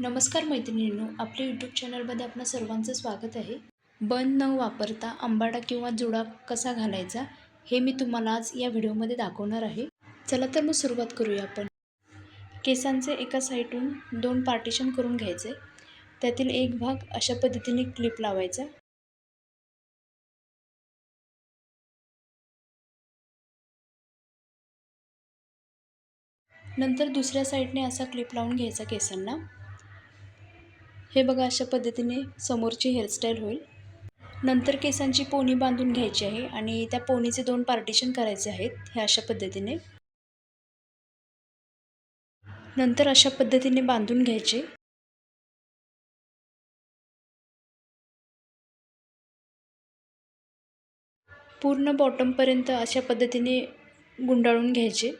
नमस्कार मैत्रिणींनो आपल्या यूट्यूब चॅनलमध्ये आपलं सर्वांचं स्वागत आहे. बन न वापरता आंबाडा किंवा जुडा कसा घालायचा हे मी तुम्हाला आज या व्हिडिओमध्ये दाखवणार आहे. चला तर मग सुरुवात करूया आपण. केसांचे एका साईडून दोन पार्टिशन करून घ्यायचे. त्यातील एक भाग अशा पद्धतीने क्लिप लावायचा. नंतर दुसऱ्या साईडने असा क्लिप लावून घ्यायचा केसांना. हे बघा अशा पद्धतीने समोरची हेअरस्टाईल होईल. नंतर केसांची पोनी बांधून घ्यायची आहे आणि त्या पोनीचे दोन पार्टिशन करायचे आहेत हे अशा पद्धतीने. नंतर अशा पद्धतीने बांधून घ्यायचे. पूर्ण बॉटमपर्यंत अशा पद्धतीने गुंडाळून घ्यायचे.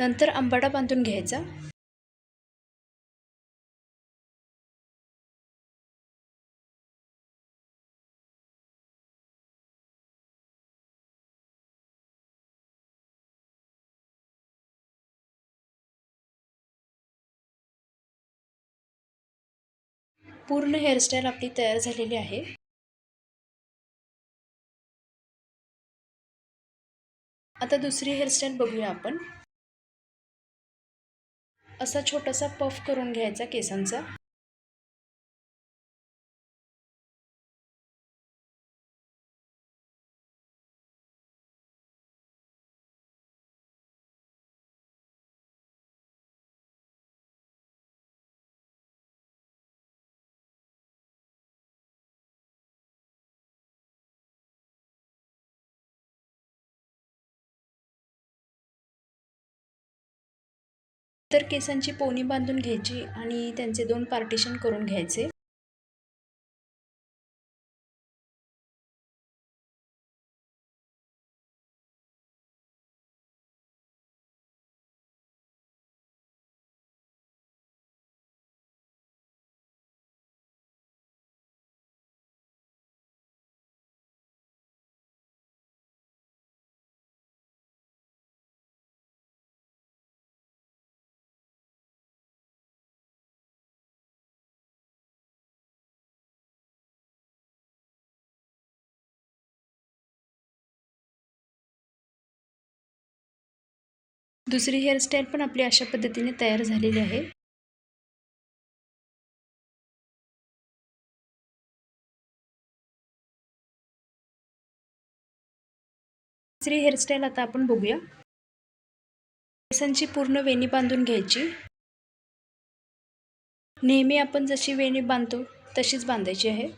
नंतर आंबाडा बांधून घ्यायचा. पूर्ण हेअरस्टाईल आपली तयार झालेली आहे. आता दुसरी हेअरस्टाईल बघूया आपण. असा छोटासा पफ करून घ्यायचा केसांचा. तर केसांची पोनी बांधून घ्यायची आणि त्यांचे दोन पार्टिशन करून घ्यायचे. दुसरी हेअरस्टाईल पण आपली अशा पद्धतीने तयार झालेली आहे. तिसरी हेअरस्टाईल आता आपण बघूया. केसांची पूर्ण वेणी बांधून घ्यायची. नेहमी आपण जशी वेणी बांधतो तशीच बांधायची आहे.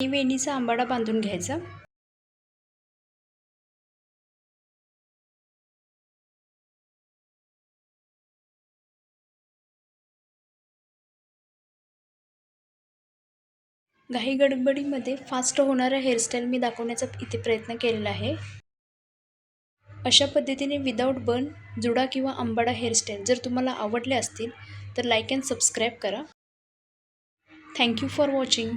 वेणीचा आंबाडा बांधून घ्यायचा. घाई गडबडीमध्ये फास्ट होणारा हेअरस्टाईल मी दाखवण्याचा इथे प्रयत्न केलेला आहे. अशा पद्धतीने विदाऊट बन जुडा किंवा आंबाडा हेअरस्टाईल जर तुम्हाला आवडले असतील तर लाईक अँड सबस्क्राईब करा. Thank you for watching